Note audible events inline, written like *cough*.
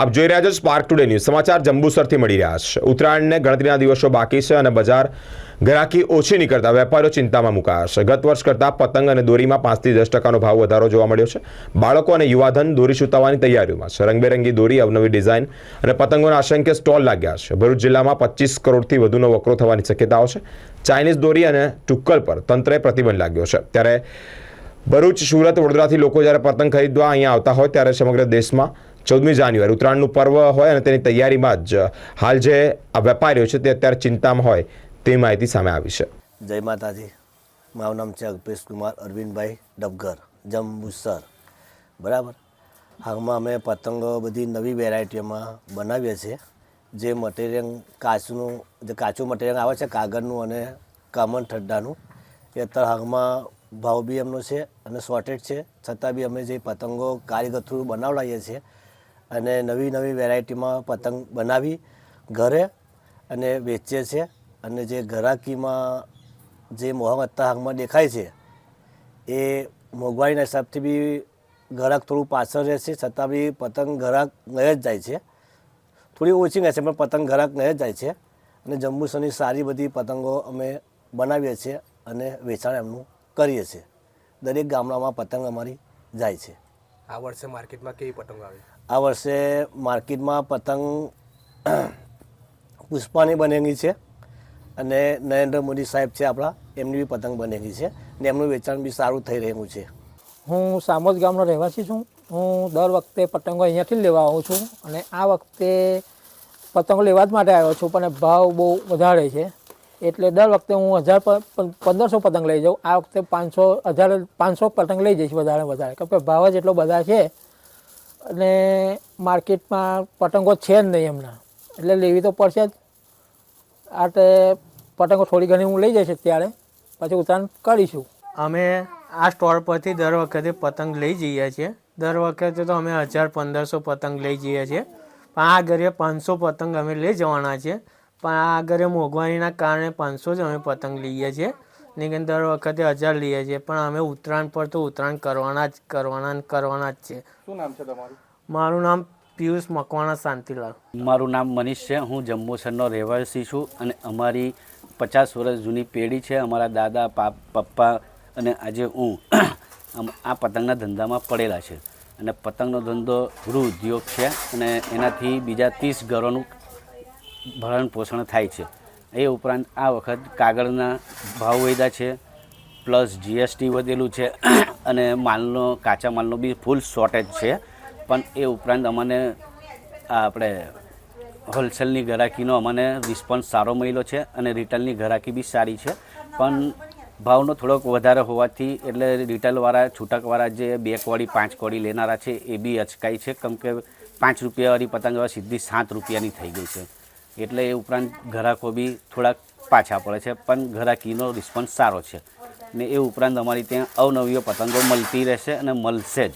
આપ જોઈ રહ્યા છો સ્પાર્ક ટુડે ન્યૂઝ સમાચાર જંબુસરથી મળી રહ્યા છે. ઉત્તરાયણને ગણતરીના દિવસો બાકી છે અને બજાર ગ્રાહકી ઓછી નીકળતા, વેપારીઓ ચિંતામાં મુકાયા છે. ગત વર્ષ કરતાં પતંગ અને દોરીમાં પાંચથી દસ ટકાનો ભાવ વધારો જોવા મળ્યો છે. બાળકો અને યુવાધન દોરી સુતાવવાની તૈયારીઓમાં છે. રંગબેરંગી દોરી, અવનવી ડિઝાઇન અને પતંગોના અસંખ્ય સ્ટોલ લાગ્યા છે. ભરૂચ જિલ્લામાં પચીસ કરોડથી વધુનો વકરો થવાની શક્યતાઓ છે. ચાઇનીઝ દોરી અને ટુક્કલ પર તંત્રએ પ્રતિબંધ લાગ્યો છે. ત્યારે ભરૂચ, સુરત, વડોદરાથી લોકો જ્યારે પતંગ ખરીદવા અહીંયા આવતા હોય, ત્યારે સમગ્ર દેશમાં ચૌદમી જાન્યુઆરી, ઉત્તરાયણનું પર્વ હોય અને તેની તૈયારીમાં જ હાલ જે આ વેપારીઓ છે તે અત્યારે ચિંતામાં હોય તે માહિતી સામે આવી છે. જય માતાજી. મારું નામ છે અલ્પેશ કુમાર અરવિંદભાઈ ડબગર, જંબુસર. બરાબર? હાલમાં અમે પતંગો બધી નવી વેરાયટીઓમાં બનાવીએ છીએ. જે મટીરિયલ કાચનું, જે કાચું મટીરિયલ આવે છે, કાગળનું અને કામન ઠંડાનું, એ અત્યારે હાલમાં ભાવ બી એમનો છે અને શોર્ટેજ છે. છતાં બી અમે જે પતંગો કારીગર થ્રુ બનાવડાવીએ છીએ અને નવી નવી વેરાયટીમાં પતંગ બનાવી ઘરે અને વેચીએ છીએ અને જે ઘરાકીમાં જે મોહમત્તા હાલમાં દેખાય છે, એ મોંઘવારીના હિસાબથી બી ઘરાક થોડું પાછળ રહેશે, છતાં બી પતંગ ઘરાક નહીં જ જાય છે. થોડી ઓછી રહેશે, પણ પતંગ ઘરાક નહીં જ જાય છે. અને જંબુસરની સારી બધી પતંગો અમે બનાવીએ છીએ અને વેચાણ એમનું કરીએ છીએ. દરેક ગામડામાં પતંગ અમારી જાય છે. આ વર્ષે માર્કેટમાં કેવી પતંગો આવી? આ વર્ષે માર્કેટમાં પતંગ પુષ્પાની બનેલી છે અને નરેન્દ્ર મોદી સાહેબ છે આપણા, એમની બી પતંગ બનેલી છે ને એમનું વેચાણ બી સારું થઈ રહ્યું છે. હું સામોદ ગામનો રહેવાસી છું. હું દર વખતે પતંગો અહીંયાથી લેવા આવું છું અને આ વખતે પતંગો લેવા જ માટે આવ્યો છું, પણ ભાવ બહુ વધારે છે. એટલે દર વખતે હું હજાર પંદરસો પતંગ લઈ જાઉં. આ વખતે પાંચસો, હજાર પાંચસો પતંગ લઈ જઈશ વધારે વધારે. કેમ કે ભાવ જ એટલો બધા છે અને માર્કેટમાં પતંગો છે જ નહીં એમના. એટલે લેવી તો પડશે જ. આ તે પતંગો થોડી ઘણી હું લઈ જઈશ ત્યારે પછી ઉત્તરાયણ કરીશું. અમે આ સ્ટોર પરથી દર વખતે પતંગ લઈ જઈએ છીએ. દર વખતે તો અમે હજાર પંદરસો પતંગ લઈ જઈએ છીએ. પણ આ ઘરે પાંચસો પતંગ અમે લઈ જવાના છે પણ આ ઘરે મોંઘવારીના કારણે પાંચસો જ અમે પતંગ લઈએ છીએ. નહીં કે દર વખતે હજાર લઈએ છીએ પણ અમે ઉત્તરાયણ પર તો ઉત્તરાયણ કરવાના જ કરવાના ને કરવાના જ છે. શું નામ છે તમારું? મારું નામ પિયુષ મકવાણા શાંતિલાલ. મારું નામ મનીષ છે હું જંબુસરનો રહેવાસી છું અને અમારી પચાસ વર્ષ જૂની પેઢી છે અમારા દાદા પપ્પા અને આજે હું *clears throat* આમ આ પતંગના ધંધામાં પડેલા છે. અને પતંગનો ધંધો ગૃહ ઉદ્યોગ છે અને એનાથી બીજા ત્રીસ ઘરોનું ભરણ પોષણ થાય છે. એ ઉપરાંત આ વખત કાગળના ભાવ વધ્યા છે, પ્લસ જીએસટી વધેલું છે, અને માલનો, કાચા માલનો બી ફૂલ શોર્ટેજ છે. પણ એ ઉપરાંત અમને આપણે હોલસેલની ઘરાકીનો અમને રિસ્પોન્સ સારો મળ્યો છે અને રિટેલની ઘરાકી બી સારી છે. પણ ભાવનો થોડોક વધારે હોવાથી એટલે રિટેલવાળા છૂટકવાળા જે બે કોડી પાંચ કોડી લેનારા છે, એ બી અચકાય છે. કેમ કે પાંચ રૂપિયાવાળી પતંગ સીધી સાત રૂપિયાની થઈ ગઈ છે. એટલે એ ઉપરાંત ઘરાકો બી થોડાક પાછા પડે છે, પણ ઘરાકીનો રિસ્પોન્સ સારો છે. ને એ ઉપરાંત અમારી ત્યાં અવનવીઓ પતંગો મળતી રહેશે અને મળશે જ.